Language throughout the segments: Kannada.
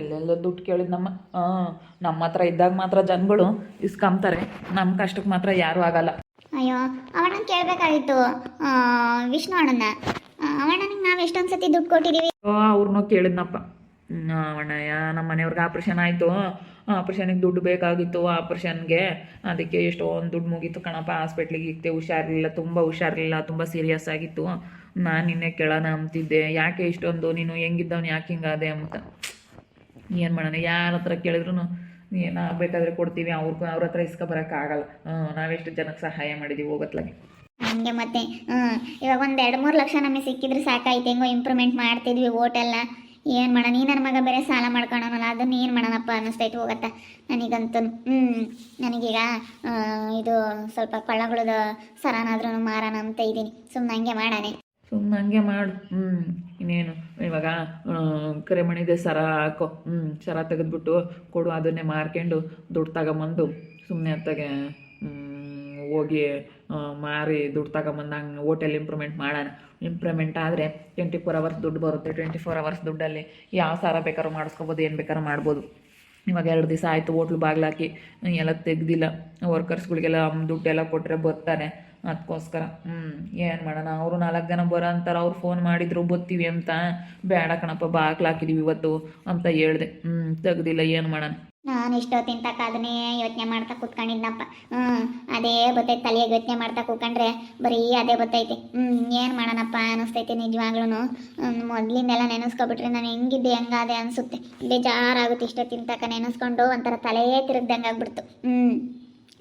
ಎಲ್ಲೆಲ್ಲೋ ದುಡ್ಡು ಕೇಳಿದ್ ನಮ್ಮ ನಮ್ಮ ಹತ್ರ ಇದ್ದಾಗ ಮಾತ್ರ ಜನಗಳು ಇಸ್ಕೊಂತಾರೆ ನಮ್ಮ ಕಷ್ಟಕ್ಕೆ ಮಾತ್ರ ಯಾರೂ ಆಗಲ್ಲ. ಅಯ್ಯೋ ಅವಣ್ಣ ಕೇಳಬೇಕಾಗಿತ್ತು ವಿಷ್ಣು ಅಣ್ಣನ ಅವಣ್ಣನಿಗೆ ನಾವು ಎಷ್ಟೊಂದು ಸತಿ ದುಡ್ಡು ಕೊಟ್ಟಿದ್ದೀವಿ ಅವ್ರನ್ನೂ ಕೇಳಿದ್ನಪ್ಪ. ಅಣ್ಣಯ್ಯ ನಮ್ಮ ಮನೆಯವ್ರಿಗೆ ಆಪ್ರೇಷನ್ ಆಯಿತು. ಆಪ್ರೇಷನಿಗೆ ದುಡ್ಡು ಬೇಕಾಗಿತ್ತು ಆಪ್ರೇಷನ್ಗೆ. ಅದಕ್ಕೆ ಎಷ್ಟೊಂದು ದುಡ್ಡು ಮುಗೀತು ಕಣಪ್ಪ. ಹಾಸ್ಪಿಟ್ಲಿಗೆ ಇಕ್ತೆ ಹುಷಾರಿಲ್ಲ ತುಂಬ ಹುಷಾರಿಲ್ಲ ತುಂಬ ಸೀರಿಯಸ್ ಆಗಿತ್ತು. ನಾನು ನಿನ್ನೆ ಕೇಳೋಣ ಅಂತಿದ್ದೆ ಯಾಕೆ ಇಷ್ಟೊಂದು? ನೀನು ಹೆಂಗಿದ್ದವನು ಯಾಕೆ ಹಿಂಗಾದೆ ಅಂತ. ಏನು ಮಾಡೋಣ ಯಾರ ಹತ್ರ ಕೇಳಿದ್ರು ಏನು ಬೇಕಾದರೆ ಕೊಡ್ತೀವಿ ಅವ್ರಿಗೂ ಅವ್ರ ಹತ್ರ ಇಸ್ಕೊ ಬರೋಕ್ಕಾಗಲ್ಲ ನಾವೆಷ್ಟು ಜನಕ್ಕೆ ಸಹಾಯ ಮಾಡಿದ್ದೀವಿ ಹೋಗತ್ಲಾಗೆ. ಹಂಗೆ ಮತ್ತೆ ಹ್ಞೂ ಇವಾಗ ಒಂದು ಎರಡು ಮೂರು ಲಕ್ಷ ನಮಗೆ ಸಿಕ್ಕಿದ್ರೆ ಸಾಕಾಯ್ತು ಹೆಂಗೋ ಇಂಪ್ರೂವ್ಮೆಂಟ್ ಮಾಡ್ತಿದ್ವಿ ಓಟೆಲ್ಲ ಏನು ಮಾಡೋಣ ನೀ ನನ್ನ ಮಗ ಬೇರೆ ಸಾಲ ಮಾಡ್ಕೊಳೋನಲ್ಲ ಅದನ್ನ ಏನು ಮಾಡೋಣಪ್ಪ ಅನ್ನಿಸ್ತೈತೆ ಹೋಗತ್ತ. ನನಗಂತೂ ಹ್ಞೂ ನನಗೀಗ ಇದು ಸ್ವಲ್ಪ ಕೊಳ್ಳಗಳದ ಸರನಾದ್ರೂ ಮಾರೋಣ ಅಂತ ಇದ್ದೀನಿ. ಸುಮ್ಮನೆ ಹಂಗೆ ಮಾಡಾನೆ ಸುಮ್ಮನೆ ಹಂಗೆ ಮಾಡು ಹ್ಞೂ ಇನ್ನೇನು? ಇವಾಗ ಕರೆಮಣಿಗೆ ಸರ ಹಾಕೋ. ಹ್ಞೂ ಸರ ತೆಗೆದ್ಬಿಟ್ಟು ಕೊಡು, ಅದನ್ನೇ ಮಾರ್ಕೊಂಡು ದುಡ್ಡು ತಗೊಂಬಂದು ಸುಮ್ಮನೆ ಅತ್ತಾಗೆ ಹೋಗಿ ಮಾರಿ ದುಡ್ಡು ತಗೊಂಬಂದು ಹಂಗೆ ಹೋಟೆಲ್ ಇಂಪ್ರೂವ್ಮೆಂಟ್ ಮಾಡೋಣ. ಇಂಪ್ರೂವ್ಮೆಂಟ್ ಆದರೆ ಟ್ವೆಂಟಿ ಫೋರ್ ಅವರ್ಸ್ ದುಡ್ಡು ಬರುತ್ತೆ. ಟ್ವೆಂಟಿ ಫೋರ್ ಅವರ್ಸ್ ದುಡ್ಡಲ್ಲಿ ಯಾವ ಸಾರ ಬೇಕಾದ್ರೂ ಮಾಡಿಸ್ಕೋಬೋದು, ಏನು ಬೇಕಾದ್ರೂ ಮಾಡ್ಬೋದು. ಇವಾಗ ಎರಡು ದಿವಸ ಆಯಿತು, ಹೋಟ್ಲು ಬಾಗ್ಲಾಕಿ ಎಲ್ಲ ತೆಗ್ದಿಲ್ಲ. ವರ್ಕರ್ಸ್ಗಳಿಗೆಲ್ಲ ದುಡ್ಡೆಲ್ಲ ಕೊಟ್ಟರೆ ಬರ್ತಾರೆ. ಅದಕ್ಕೋಸ್ಕರ ಹ್ಞೂ ಏನು ಮಾಡೋಣ, ಅವರು ನಾಲ್ಕು ಜನ ಬರೋ ಅಂತಾರೆ ಅವ್ರು ಫೋನ್ ಮಾಡಿದ್ರು, ಬತ್ತೀವಿ ಅಂತ. ಬೇಡ ಕಣಪ್ಪ, ಬಾಗ್ಲು ಹಾಕಿದೀವಿ ಇವತ್ತು ಅಂತ ಹೇಳ್ದೆ. ಹ್ಞೂ ತೆಗ್ದಿಲ್ಲ, ಏನು ಮಾಡೋಣ. ನಾನು ಇಷ್ಟೋ ತಕ್ಕ ಅದನ್ನೇ ಯೋಚನೆ ಮಾಡ್ತಾ ಕೂತ್ಕೊಂಡಿದ್ನಪ್ಪ. ಹ್ಞೂ ಅದೇ ಬತ್ತೈತೆ ತಲೆಯಾಗ ಯೋಚನೆ ಮಾಡ್ತಾ ಕೂತ್ಕೊಂಡ್ರೆ ಬರೀ ಅದೇ ಬತ್ತೈತೆ. ಹ್ಞೂ ಏನು ಮಾಡೋಣಪ್ಪ ಅನ್ನಿಸ್ತೈತೆ ನಿಜವಾಗ್ಲೂ ಮೊದಲಿಂದೆಲ್ಲ ನೆನೆಸ್ಕೊಬಿಟ್ರೆ ನಾನು ಹೆಂಗಿದ್ದೆ, ಹೆಂಗಾದೆ ಅನಿಸುತ್ತೆ. ಬೇಜಾರಾಗುತ್ತೆ ಇಷ್ಟೋ ತಕ್ಕ ನೆನೆಸ್ಕೊಂಡು ಒಂಥರ ತಲೆ ತಿರುಗ್ದಂಗೆ ಆಗ್ಬಿಡ್ತು ಹ್ಞೂ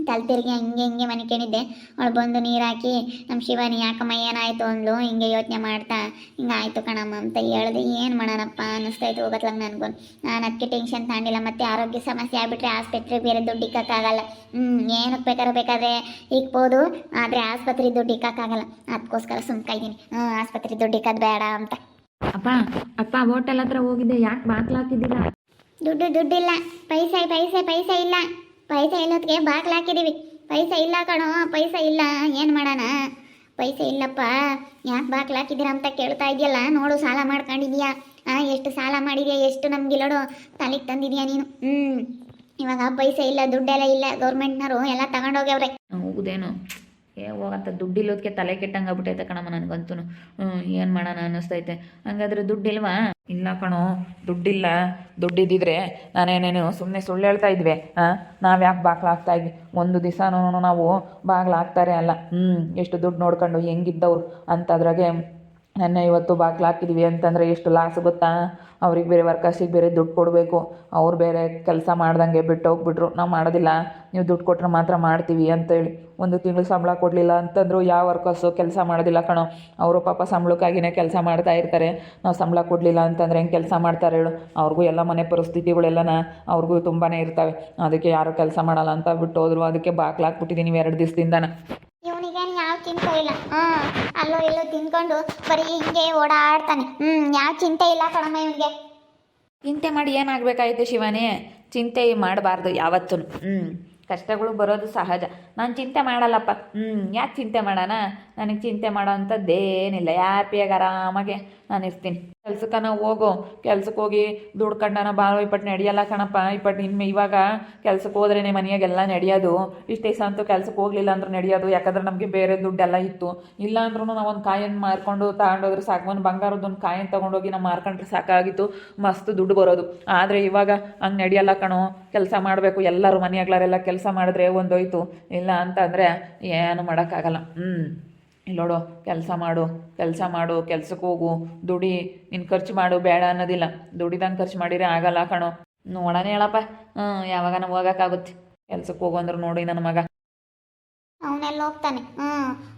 ತಲೆ ತಿರುಗಿ ಹಂಗೆ ಹಿಂಗೆ ಮನಿಕೊಂಡಿದ್ದೆ ಅವಳು ಬಂದು ನೀರು ಹಾಕಿ ನಮ್ಮ ಶಿವನಿ ಯಾಕಮ್ಮ ಏನಾಯಿತು? ಅಂದ್ಲು. ಹಿಂಗೆ ಯೋಚನೆ ಮಾಡ್ತಾ ಹಿಂಗೆ ಆಯಿತು ಕಣಮ್ಮ ಅಂತ ಹೇಳ್ದೆ. ಏನು ಮಾಡೋಣಪ್ಪ? ಅನ್ನಿಸ್ತೈತೆ ಹೋಗತ್ಲಂಗ ನನಗೂ. ನಾನು ಅದಕ್ಕೆ ಟೆನ್ಷನ್ ತಗೊಂಡಿಲ್ಲ. ಮತ್ತು ಆರೋಗ್ಯ ಸಮಸ್ಯೆ ಆಗಿಬಿಟ್ರೆ ಆಸ್ಪತ್ರೆ ಬೇರೆ ದುಡ್ಡು ಇಕ್ಕೋಕ್ಕಾಗಲ್ಲ. ಹ್ಞೂ ಏನಕ್ಕೆ ಬೇಕಾದ್ರೆ ಬೇಕಾದ್ರೆ ಇಕ್ಬೋದು. ಆದರೆ ಆಸ್ಪತ್ರೆ ದುಡ್ಡು ಇಕ್ಕೋಕ್ಕಾಗಲ್ಲ. ಅದಕ್ಕೋಸ್ಕರ ಸುಮ್ಕಾಯಿದ್ದೀನಿ ಹ್ಞೂ ಆಸ್ಪತ್ರೆ ದುಡ್ಡು ಇಕ್ಕೋದು ಬೇಡ ಅಂತ. ಅಪ್ಪ ಅಪ್ಪ ಹೋಟೆಲ್ ಹತ್ರ ಹೋಗಿದ್ದೆ. ಯಾಕೆ ಬಾಕ್ಲಾಕಿದ್ದೀರಾ ದುಡ್ಡು ದುಡ್ಡಿಲ್ಲ. ಪೈಸೆ ಪೈಸೆ ಪೈಸೆ ಇಲ್ಲ. ಪೈಸೆ ಇಲ್ಲೋದ್ಗೆ ಬಾಗ್ಲು ಹಾಕಿದೀವಿ. ಪೈಸೆ ಇಲ್ಲ ಕಣೋ, ಪೈಸೆ ಇಲ್ಲ, ಏನು ಮಾಡೋಣ? ಪೈಸೆ ಇಲ್ಲಪ್ಪ, ಯಾಕೆ ಬಾಗ್ಲು ಹಾಕಿದ್ದೀರಾ ಅಂತ ಕೇಳ್ತಾ ಇದೆಯಲ್ಲ? ನೋಡು, ಸಾಲ ಮಾಡ್ಕೊಂಡಿದ್ಯಾ. ಆ, ಎಷ್ಟು ಸಾಲ ಮಾಡಿದ್ಯಾ, ಎಷ್ಟು ನಮ್ಗೆ ಇಲ್ಲೋಡು? ತಲೆಗೆ ತಂದಿದ್ಯಾ ನೀನು? ಹ್ಞೂ ಇವಾಗ ಪೈಸೆ ಇಲ್ಲ, ದುಡ್ಡೆಲ್ಲ ಇಲ್ಲ ಗೌರ್ಮೆಂಟ್ನವರು ಎಲ್ಲ ತಗೊಂಡೋಗ್ಯವ್ರೆ. ಹೌದೇನು? ಏ, ಹೋಗಂತ ದುಡ್ಡಿಲ್ಲೋದಕ್ಕೆ ತಲೆ ಕೆಟ್ಟಂಗೆ ಆಗ್ಬಿಟ್ಟೈತೆ ಕಣಮ್ಮ ನನಗಂತೂ ಏನು ಮಾಡೋಣ ಅನ್ನಿಸ್ತೈತೆ. ಹಂಗಾದ್ರೆ ದುಡ್ಡಿಲ್ವಾ? ಇಲ್ಲ ಕಣೋ, ದುಡ್ಡಿಲ್ಲ. ದುಡ್ಡಿದ್ದಿದ್ರೆ ನಾನೇನೇನು ಸುಮ್ಮನೆ ಸುಳ್ಳು ಹೇಳ್ತಾ ಇದ್ವಿ ಹಾಂ ನಾವು ಯಾಕೆ ಬಾಗ್ಲು ಹಾಕ್ತಾ ಇದ್ವಿ. ಒಂದು ದಿವಸನೂ ನಾವು ಬಾಗ್ಲಾಗ್ತಾರೆ ಅಲ್ಲ. ಹ್ಞೂ ಎಷ್ಟು ದುಡ್ಡು ನೋಡ್ಕೊಂಡು ಹೆಂಗಿದ್ದವ್ರು ಅಂತದ್ರಾಗೆ ನನ್ನ ಇವತ್ತು ಬಾಗ್ಲು ಹಾಕಿದ್ವಿ ಅಂತಂದರೆ ಎಷ್ಟು ಲಾಸ್ ಗೊತ್ತಾ? ಅವ್ರಿಗೆ ಬೇರೆ ವರ್ಕರ್ಸಿಗೆ ಬೇರೆ ದುಡ್ಡು ಕೊಡಬೇಕು. ಅವ್ರು ಬೇರೆ ಕೆಲಸ ಮಾಡ್ದಂಗೆ ಬಿಟ್ಟು ಹೋಗ್ಬಿಟ್ರು. ನಾವು ಮಾಡೋದಿಲ್ಲ. ನೀವು ದುಡ್ಡು ಕೊಟ್ಟರೆ ಮಾತ್ರ ಮಾಡ್ತೀವಿ ಅಂತೇಳಿ. ಒಂದು ತಿಂಗಳು ಸಂಬಳ ಕೊಡಲಿಲ್ಲ ಅಂತಂದ್ರು ಯಾವ ವರ್ಕರ್ಸು ಕೆಲಸ ಮಾಡೋದಿಲ್ಲ ಕಣೋ. ಅವರು ಪಾಪ ಸಂಬಳಕ್ಕಾಗಿನೇ ಕೆಲಸ ಮಾಡ್ತಾ ಇರ್ತಾರೆ. ನಾವು ಸಂಬಳ ಕೊಡಲಿಲ್ಲ ಅಂತಂದ್ರೆ ಹೆಂಗೆ ಕೆಲಸ ಮಾಡ್ತಾರೆ ಹೇಳು. ಅವ್ರಿಗೂ ಎಲ್ಲ ಮನೆ ಪರಿಸ್ಥಿತಿಗಳೆಲ್ಲನ ಅವ್ರಿಗೂ ತುಂಬಾ ಇರ್ತವೆ. ಅದಕ್ಕೆ ಯಾರು ಕೆಲಸ ಮಾಡಲ್ಲ ಅಂತ ಬಿಟ್ಟು ಹೋದ್ರು. ಅದಕ್ಕೆ ಬಾಗ್ಲು ಹಾಕ್ಬಿಟ್ಟಿದ್ದೀನಿ ಎರಡು ದಿವಸದಿಂದನ. ಇವನಿಗೇನು ಯಾವ ಚಿಂತೆ ಇಲ್ಲ. ಹ್ಞೂ ಅಲ್ಲೋ, ಇಲ್ಲೋ, ತಿನ್ಕೊಂಡು ಬರೀ ಹಿಂಗೆ ಓಡಾಡ್ತಾನೆ. ಹ್ಞೂ ಯಾವ ಚಿಂತೆ ಇಲ್ಲ ಕಣಮ್ಮ ಇವನಿಗೆ. ಚಿಂತೆ ಮಾಡಿ ಏನಾಗಬೇಕಾಯ್ತು ಶಿವನೇ? ಚಿಂತೆ ಮಾಡಬಾರ್ದು ಯಾವತ್ತೂ ಹ್ಞೂ ಕಷ್ಟಗಳು ಬರೋದು ಸಹಜ. ನಾನು ಚಿಂತೆ ಮಾಡಲ್ಲಪ್ಪ. ಹ್ಞೂ ಯಾಕೆ ಚಿಂತೆ ಮಾಡೋಣ? ನನಗೆ ಚಿಂತೆ ಮಾಡೋ ಅಂಥದ್ದೇನಿಲ್ಲ ಹ್ಯಾಪಿಯಾಗಿ ಆರಾಮಾಗೆ ನಾನು ಇರ್ತೀನಿ. ಕೆಲ್ಸಕ್ಕನ ಹೋಗು. ಕೆಲ್ಸಕ್ಕೆ ಹೋಗಿ ದುಡ್ಕಂಡನ ಬಾ ಇಪ್ಪಟ್ಟು ನಡೆಯಲ್ಲ ಕಣಪ್ಪ ಇಪ್ಪಟ್ಟು ಇನ್ನು ಇವಾಗ ಕೆಲ್ಸಕ್ಕೆ ಹೋದ್ರೇ ಮನೆಯಾಗೆಲ್ಲ ನಡೆಯೋದು. ಇಷ್ಟು ಅಂತೂ ಕೆಲ್ಸಕ್ಕೆ ಹೋಗಲಿಲ್ಲ ಅಂದ್ರೆ ನಡೆಯೋದು. ಯಾಕಂದ್ರೆ ನಮಗೆ ಬೇರೆ ದುಡ್ಡೆಲ್ಲ ಇತ್ತು. ಇಲ್ಲ ಅಂದ್ರೂ ನಾವು ಒಂದು ಕಾಯನ್ನು ಮಾರ್ಕೊಂಡು ತಗೊಂಡೋದ್ರೆ ಸಾಕು. ಒಂದು ಬಂಗಾರದೊಂದು ಕಾಯನ್ನು ತೊಗೊಂಡೋಗಿ ನಾವು ಮಾರ್ಕೊಂಡ್ರೆ ಸಾಕಾಗಿತ್ತು. ಮಸ್ತ್ ದುಡ್ಡು ಬರೋದು. ಆದರೆ ಇವಾಗ ಹಂಗೆ ನಡೆಯಲ್ಲ ಕಣೋ. ಕೆಲಸ ಮಾಡಬೇಕು. ಎಲ್ಲರೂ ಮನೆಯಾಗ್ಲಾರೆಲ್ಲ ಕೆಲಸ ಮಾಡಿದ್ರೆ ಒಂದೋಯ್ತು. ಇಲ್ಲ ಅಂತಂದರೆ ಏನು ಮಾಡೋಕ್ಕಾಗಲ್ಲ. ಹ್ಞೂ ಇಲ್ಲೋಡು ಕೆಲಸ ಮಾಡು ಕೆಲಸ ಮಾಡು, ಕೆಲ್ಸಕ್ಕೆ ಹೋಗು, ದುಡಿ, ನೀನು ಖರ್ಚು ಮಾಡು, ಬೇಡ ಅನ್ನೋದಿಲ್ಲ. ದುಡಿದಂಗೆ ಖರ್ಚು ಮಾಡಿದ್ರೆ ಆಗಲ್ಲ ಕಣೋ. ನೋಡೋಣ ಹೇಳಪ್ಪ. ಹ್ಞೂ ಯಾವಾಗ ನಾವು ಹೋಗೋಕ್ಕಾಗುತ್ತೆ ಕೆಲ್ಸಕ್ಕೆ ಹೋಗು ಅಂದ್ರೆ ನೋಡಿ ನನ್ನ ಮಗ. ಅವನೆಲ್ಲ ಹೋಗ್ತಾನೆ. ಹ್ಞೂ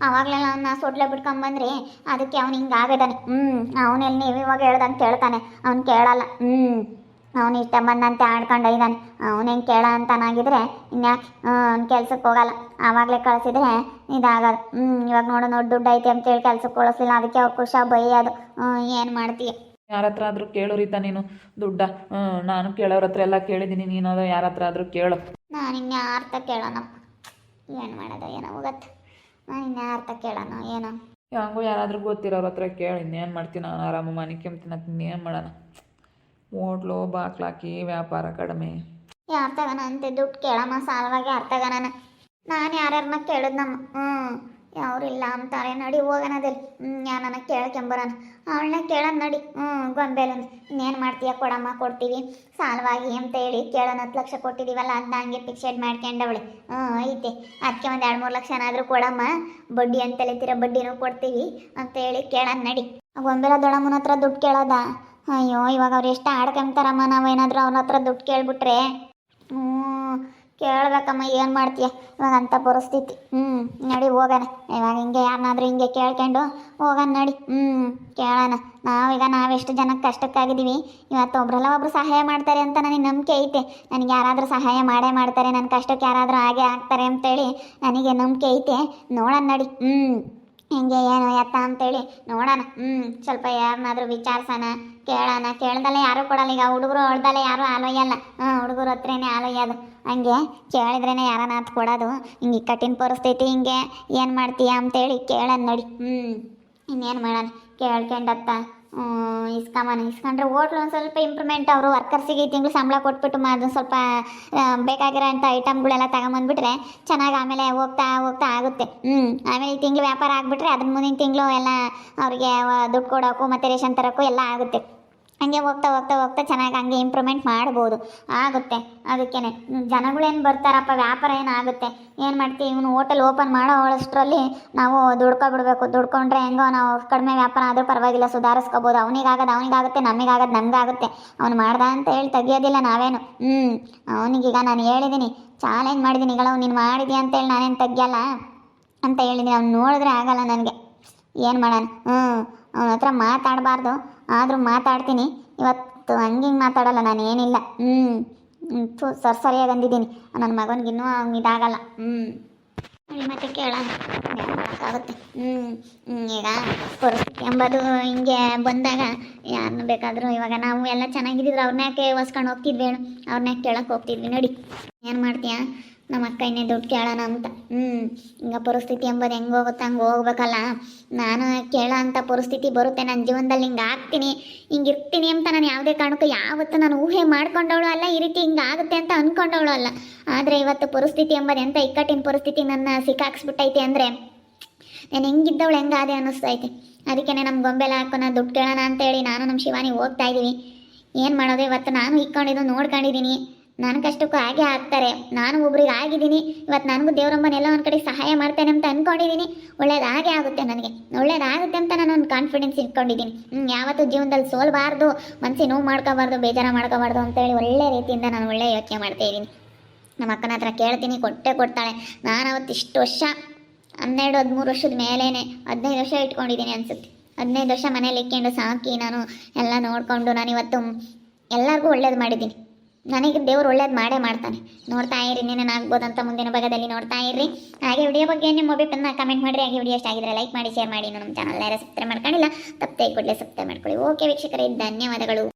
ಅವಾಗಲೆಲ್ಲ ಅವನ್ನ ಸೊಡ್ಲೆ ಬಿಟ್ಕೊಂಬಂದ್ರಿ ಅದಕ್ಕೆ ಅವ್ನು ಹಿಂಗೆ ಆಗದಾನೆ ಹ್ಞೂ ಅವನೆಲ್ಲ ನೀವು ಇವಾಗ ಹೇಳ್ದಂಗೆ ಕೇಳ್ತಾನೆ. ಅವ್ನು ಕೇಳಲ್ಲ. ಹ್ಞೂ ಅವನು ಇಷ್ಟ ಬಂದಂತೆ ಆಡ್ಕೊಂಡು ಇದ್ದಾನೆ ಅವನೇನು ಕೇಳ ಅಂತನಾಗಿದ್ರೆ ಇನ್ಯಾಕೆ ಅವ್ನು ಕೆಲ್ಸಕ್ಕೆ ಹೋಗಲ್ಲ. ಆವಾಗಲೇ ಕಳಿಸಿದ್ರೆ ಇದಾಗಲ್ಲ ಹ್ಞೂ ಇವಾಗ ನೋಡು ನೋಡಿ ದುಡ್ಡು ಐತೆ ಅಂತೇಳಿ ಕೆಲ್ಸಕ್ಕೆ ಕಳಿಸ್ಲಿಲ್ಲ ಅದಕ್ಕೆ ಅವ್ರು ಖುಷ ಬೈಯೋದು. ಅದು ಏನು ಮಾಡ್ತೀಯ? ಯಾರ ಹತ್ರ ಆದರೂ ಕೇಳು ರೀತಾ ನೀನು. ದುಡ್ಡ ನಾನು ಕೇಳೋರ ಹತ್ರ ಎಲ್ಲ ಕೇಳಿದ್ದೀನಿ ನೀನು ಅದು ಯಾರ ಹತ್ರ ಆದರೂ ಕೇಳು. ನಾನು ಇನ್ನ ಅರ್ಥ ಕೇಳೋಣ ಏನು ಮಾಡೋದು ಏನೋ ಹೋಗತ್ತೆ ನಾನು ಇನ್ಯಾರ್ತ ಕೇಳೋಣ ಏನೋ. ಹಂಗೂ ಯಾರಾದರೂ ಗೊತ್ತಿರೋರ ಹತ್ರ ಕೇಳಿ. ಇನ್ನೇನು ಮಾಡ್ತೀನಿ ನಾನು ಆರಾಮ ಮನೆ ಕೆಮ್ತೀನಿ ಇನ್ನೇನು ಮಾಡೋಣ? ಹೋಟ್ಲು ಬಾಕ್ಲಾಕಿ ವ್ಯಾಪಾರ ಕಡಿಮೆ. ಯಾರ್ತಗನ ಅಂತೆ ದುಡ್ಡು ಕೇಳಮ್ಮ, ಸಾಲವಾಗಿ ಯಾರ್ ತಗನ ನಾನು ಯಾರ್ಯಾರನ್ನ ಕೇಳಿದ್ನಮ್ಮ ಹ್ಞೂ ಯಾವ್ರಿಲ್ಲ ಅಂತಾರೆ, ನಡಿ ಹೋಗೋಣದಲ್ಲಿ ಹ್ಞೂ ಯಾರನ್ನ ಕೇಳ್ಕೊಂಬರೋಣ ಅವಳನ್ನ ಕೇಳೋಣ ನಡಿ. ಹ್ಞೂ ಗೊಂಬೆಲ ಇನ್ನೇನು ಮಾಡ್ತೀಯ ಕೊಡಮ್ಮ, ಕೊಡ್ತೀವಿ. ಸಾಲವಾಗಿ ಅಂತ ಹೇಳಿ ಕೇಳೋಣ ಹತ್ತು ಲಕ್ಷ ಕೊಟ್ಟಿದ್ದೀವಲ್ಲ ಅದನ್ನ ಹಂಗೆ ಫಿಕ್ಸೆಡ್ ಮಾಡ್ಕೊಂಡವಳೆ. ಹ್ಞೂ ಐತೆ. ಅದಕ್ಕೆ ಒಂದು ಎರಡು ಮೂರು ಲಕ್ಷನಾದರೂ ಕೊಡಮ್ಮ. ಬಡ್ಡಿ ಅಂತ ಹೇಳ್ತೀರ ಬಡ್ಡಿನೂ ಕೊಡ್ತೀವಿ. ಅಂತ ಹೇಳಿ ಕೇಳೋಣ ನಡಿ. ಗೊಂಬೆಲ ದೊಡಮ್ಮನ ಹತ್ರ ದುಡ್ಡು ಕೇಳೋದಾ? ಅಯ್ಯೋ, ಇವಾಗ ಅವ್ರು ಎಷ್ಟು ಆಡ್ಕೊಂತಾರಮ್ಮ, ನಾವೇನಾದರೂ ಅವನ ಹತ್ರ ದುಡ್ಡು ಕೇಳಿಬಿಟ್ರೆ? ಹ್ಞೂ ಕೇಳ್ಬೇಕಮ್ಮ, ಏನು ಮಾಡ್ತೀಯ? ಇವಾಗ ಅಂಥ ಪರಿಸ್ಥಿತಿ. ಹ್ಞೂ ನಡಿ ಹೋಗೋಣ. ಇವಾಗ ಹಿಂಗೆ ಯಾರನ್ನಾದ್ರೂ ಹಿಂಗೆ ಕೇಳ್ಕೊಂಡು ಹೋಗೋಣ ನಡಿ. ಹ್ಞೂ ಕೇಳೋಣ. ನಾವೀಗ ನಾವೆಷ್ಟು ಜನಕ್ಕೆ ಕಷ್ಟಕ್ಕಾಗಿದ್ದೀವಿ. ಇವತ್ತು ಒಬ್ರಲ್ಲ ಒಬ್ರು ಸಹಾಯ ಮಾಡ್ತಾರೆ ಅಂತ ನನಗೆ ನಂಬಿಕೆ ಐತೆ. ನನಗೆ ಯಾರಾದರೂ ಸಹಾಯ ಮಾಡೇ ಮಾಡ್ತಾರೆ. ನನ್ನ ಕಷ್ಟಕ್ಕೆ ಯಾರಾದರೂ ಹಾಗೆ ಆಗ್ತಾರೆ ಅಂತೇಳಿ ನನಗೆ ನಂಬಿಕೆ ಐತೆ. ನೋಡೋಣ ನಡಿ. ಹ್ಞೂ ಹಿಂಗೆ ಏನು ಎತ್ತ ಅಂತೇಳಿ ನೋಡೋಣ. ಹ್ಞೂ ಸ್ವಲ್ಪ ಯಾರನ್ನಾದ್ರೂ ವಿಚಾರಿಸೋಣ, ಕೇಳೋಣ. ಕೇಳ್ದಲ್ಲ ಯಾರೂ ಕೊಡಲ್ಲ. ಈಗ ಹುಡುಗರು ಹೊಡ್ದಲ್ಲ ಯಾರೂ ಆಲೋಯ್ಯಲ್ಲ ಹಾಂ ಹುಡುಗರು ಹತ್ರನೇ ಆಲೋಯ್ಯೋದು ಹಂಗೆ ಕೇಳಿದ್ರೇ ಯಾರನ್ನ ಅಂತ ಕೊಡೋದು. ಹಿಂಗೆ ಕಠಿಣ ಪರಿಸ್ಥಿತಿ ಹಿಂಗೆ ಏನು ಮಾಡ್ತೀಯ ಅಂತೇಳಿ ಕೇಳೋಣ ನಡಿ. ಹ್ಞೂ ಇನ್ನೇನು ಮಾಡೋಣ? ಕೇಳ್ಕೊಂಡತ್ತ. ಇಸ್ಕೊಂಬನ ಇಸ್ಕೊಂಡ್ರೆ ಹೋಟ್ಲು ಒಂದು ಸ್ವಲ್ಪ ಇಂಪ್ರೂವ್ಮೆಂಟ್ ಅವರು ವರ್ಕರ್ಸಿಗೆ ಈ ತಿಂಗಳು ಸಂಬಳ ಕೊಟ್ಬಿಟ್ಟು ಮಾಡಿದ್ರು ಸ್ವಲ್ಪ ಬೇಕಾಗಿರೋ ಅಂಥ ಐಟಮ್ಗಳೆಲ್ಲ ತಗೊಂಬಂದ್ಬಿಟ್ರೆ ಚೆನ್ನಾಗಿ ಆಮೇಲೆ ಹೋಗ್ತಾ ಹೋಗ್ತಾ ಆಗುತ್ತೆ. ಹ್ಞೂ ಆಮೇಲೆ ಈ ತಿಂಗಳು ವ್ಯಾಪಾರ ಆಗಿಬಿಟ್ರೆ ಅದ್ರ ಮುಂದಿನ ತಿಂಗಳು ಎಲ್ಲ ಅವ್ರಿಗೆ ದುಡ್ಡು ಕೊಡೋಕ್ಕೂ ಮತ್ತು ರೇಷನ್ ತರೋಕ್ಕೂ ಎಲ್ಲ ಆಗುತ್ತೆ. ಹಂಗೆ ಹೋಗ್ತಾ ಹೋಗ್ತಾ ಹೋಗ್ತಾ ಚೆನ್ನಾಗಿ ಹಂಗೆ ಇಂಪ್ರೂವ್ಮೆಂಟ್ ಮಾಡ್ಬೋದು. ಆಗುತ್ತೆ. ಅದಕ್ಕೇನೆ. ಜನಗಳೇನು ಬರ್ತಾರಪ್ಪ, ವ್ಯಾಪಾರ ಏನಾಗುತ್ತೆ ಏನು ಮಾಡ್ತೀವಿ ಇವನು ಹೋಟೆಲ್ ಓಪನ್ ಮಾಡೋ ಅಷ್ಟರಲ್ಲಿ ನಾವು ದುಡ್ಕೊಬಿಡ್ಬೇಕು. ದುಡ್ಕೊಂಡ್ರೆ ಹೆಂಗೋ ನಾವು ಕಡಿಮೆ ವ್ಯಾಪಾರ ಆದರೂ ಪರವಾಗಿಲ್ಲ, ಸುಧಾರಿಸ್ಕೋಬೋದು. ಅವನಿಗಾಗದು ಅವನಿಗಾಗುತ್ತೆ ನಮಗಾಗದು ನಮಗಾಗುತ್ತೆ. ಅವ್ನು ಮಾಡ್ದ ಅಂತ ಹೇಳಿ ತೆಗಿಯೋದಿಲ್ಲ ನಾವೇನು. ಹ್ಞೂ ಅವನಿಗೀಗ ನಾನು ಹೇಳಿದ್ದೀನಿ ಚಾಲೆಂಜ್ ಮಾಡಿದ್ದೀನಿ ಈಗ ನೀನು ಮಾಡಿದ್ಯಾ ಅಂತೇಳಿ ನಾನೇನು ತೆಗಿಯಲ್ಲ? ಅಂತ ಹೇಳಿದ್ದೀನಿ ಅವ್ನು ನೋಡಿದ್ರೆ ಆಗಲ್ಲ ನನಗೆ. ಏನು ಮಾಡೋಣ? ಹ್ಞೂ ಅವನ ಹತ್ರ ಮಾತಾಡಬಾರ್ದು. ಆದರೂ ಮಾತಾಡ್ತೀನಿ. ಇವತ್ತು ಹಂಗೆ ಹಿಂಗೆ ಮಾತಾಡಲ್ಲ, ನಾನು ಏನಿಲ್ಲ. ಹ್ಞೂ ಥೂ ಸರ್ ಸರಿಯಾಗಿ ಅಂದಿದ್ದೀನಿ. ನನ್ನ ಮಗನಿಗೆ ಇನ್ನೂ ಇದಾಗಲ್ಲ. ಹ್ಞೂ ಮತ್ತೆ ಕೇಳೋಣ. ಮಾಡೋಕ್ಕಾಗುತ್ತೆ? ಹ್ಞೂ ಈಗ ಪರಿಸ್ಥಿತಿ ಎಂಬುದು ಹಿಂಗೆ ಬಂದಾಗ ಯಾರನ್ನು ಬೇಕಾದರೂ ಇವಾಗ ನಾವು ಎಲ್ಲ ಚೆನ್ನಾಗಿದ್ದಿದ್ರು ಅವ್ರನ್ನ ಯಾಕೆ ಹೊಸ್ಕೊಂಡು ಹೋಗ್ತಿದ್ವಿ ಹೇಳು. ಅವ್ರನ್ನ ಯಾಕೆ ಹೋಗ್ತಿದ್ವಿ? ನೋಡಿ. ಏನು ಮಾಡ್ತೀಯಾ? ನಮ್ಮ ಅಕ್ಕ ಇನ್ನೇ ದುಡ್ಡು ಕೇಳೋಣ ಅಂತ. ಹ್ಞೂ ಹಿಂಗೆ ಪರಿಸ್ಥಿತಿ ಎಂಬುದು ಹೆಂಗೆ ಹೋಗುತ್ತೆ ಹಂಗೆ ಹೋಗ್ಬೇಕಲ್ಲ. ನಾನು ಕೇಳೋ ಅಂಥ ಪರಿಸ್ಥಿತಿ ಬರುತ್ತೆ ನನ್ನ ಜೀವನದಲ್ಲಿ ಹಿಂಗೆ ಆಗ್ತೀನಿ, ಹಿಂಗೆ ಇರ್ತೀನಿ ಅಂತ ನಾನು ಯಾವುದೇ ಕಾರಣಕ್ಕೂ ಯಾವತ್ತು ನಾನು ಊಹೆ ಮಾಡ್ಕೊಂಡವಳು ಅಲ್ಲ, ಈ ರೀತಿ ಹಿಂಗೆ ಆಗುತ್ತೆ ಅಂತ ಅಂದ್ಕೊಂಡವಳು ಅಲ್ಲ. ಆದರೆ ಇವತ್ತು ಪರಿಸ್ಥಿತಿ ಎಂಬುದು ಎಂಥ ಇಕ್ಕಟ್ಟಿನ ಪರಿಸ್ಥಿತಿ ನನ್ನ ಸಿಕ್ಕಾಕ್ಸ್ಬಿಟ್ಟೈತೆ ಅಂದರೆ, ನಾನು ಹೆಂಗಿದ್ದವಳು ಹೆಂಗಾದೆ ಅನ್ನಿಸ್ತೈತೆ. ಅದಕ್ಕೆ ನಮ್ಮ ಗೊಂಬೆಲ್ಲ ಹಾಕೋಣ ದುಡ್ಡು ಕೇಳೋಣ ಅಂತೇಳಿ ನಾನು ನಮ್ಮ ಶಿವಾನಿ ಹೋಗ್ತಾ ಇದ್ದೀವಿ ಏನು ಮಾಡೋದು, ಇವತ್ತು ನಾನು ಇಕ್ಕೊಂಡಿದ್ದು ನೋಡ್ಕೊಂಡಿದ್ದೀನಿ ನನ್ನ ಕಷ್ಟಕ್ಕೂ ಹಾಗೆ ಆಗ್ತಾರೆ. ನಾನು ಒಬ್ರಿಗೆ ಆಗಿದ್ದೀನಿ. ಇವತ್ತು ನನಗೂ ದೇವರಮ್ಮನೆಲ್ಲ ಒಂದು ಕಡೆ ಸಹಾಯ ಮಾಡ್ತೇನೆ ಅಂತ ಅಂದ್ಕೊಂಡಿದ್ದೀನಿ ಒಳ್ಳೇದು ಆಗುತ್ತೆ ನನಗೆ. ಒಳ್ಳೇದಾಗುತ್ತೆ ಅಂತ ನಾನು ಒಂದು ಕಾನ್ಫಿಡೆನ್ಸ್ ಇಟ್ಕೊಂಡಿದ್ದೀನಿ ಯಾವತ್ತೂ ಜೀವನದಲ್ಲಿ ಸೋಲ್ಬಾರ್ದು ಮನಸ್ಸಿ ನೋವು ಮಾಡ್ಕೋಬಾರ್ದು, ಬೇಜಾರ ಮಾಡ್ಕೋಬಾರ್ದು ಅಂತೇಳಿ ಒಳ್ಳೆ ರೀತಿಯಿಂದ ನಾನು ಒಳ್ಳೆ ಯೋಚನೆ ಮಾಡ್ತಾ ಇದ್ದೀನಿ. ನಮ್ಮ ಅಕ್ಕನ ಹತ್ರ ಕೇಳ್ತೀನಿ, ಕೊಟ್ಟೆ ಕೊಡ್ತಾಳೆ. ನಾನು ಅವತ್ತು ಇಷ್ಟು ವರ್ಷ, ಹನ್ನೆರಡು, ಹದಿಮೂರು ವರ್ಷದ ಮೇಲೇನೆ ಹದಿನೈದು ವರ್ಷ ಇಟ್ಕೊಂಡಿದ್ದೀನಿ ಅನ್ಸುತ್ತೆ. ಹದಿನೈದು ವರ್ಷ ಮನೇಲಿ ಇಕ್ಕೊಂಡು ಸಾಕಿ ನಾನು ಎಲ್ಲ ನೋಡಿಕೊಂಡು ನಾನು ಇವತ್ತು ಎಲ್ಲರಿಗೂ ಒಳ್ಳೇದು ಮಾಡಿದ್ದೀನಿ. ನನಗೆ ದೇವರು ಒಳ್ಳೇದು ಮಾಡೇ ಮಾಡ್ತಾನೆ. ನೋಡ್ತಾ ಇರಿ ಇನ್ನೇನೇನು ಆಗ್ಬೋದು ಅಂತ ಮುಂದಿನ ಭಾಗದಲ್ಲಿ ನೋಡ್ತಾ ಇರ್ರಿ. ಹಾಗೆ ವಿಡಿಯೋ ಬಗ್ಗೆ ನಿಮ್ಮ ಮೊಬೈಲ್ನ ಕಮೆಂಟ್ ಮಾಡಿರಿ. ಹಾಗೆ ವಿಡಿಯೋ ಆಗಿದ್ರೆ ಲೈಕ್ ಮಾಡಿ ಶೇರ್ ಮಾಡಿ. ನಮ್ಮ ಚಾನಲ್ ಯಾರು ಸಬ್ಸ್ಕ್ರೈಬ್ ಮಾಡ್ಕೊಂಡಿಲ್ಲ ತಪ್ಪೇ ಕೂಡಲೇ ಸಬ್ಸ್ಕ್ರೈಬ್ ಮಾಡ್ಕೊಳ್ಳಿ. ಓಕೆ ವೀಕ್ಷಕರೇ, ಧನ್ಯವಾದಗಳು.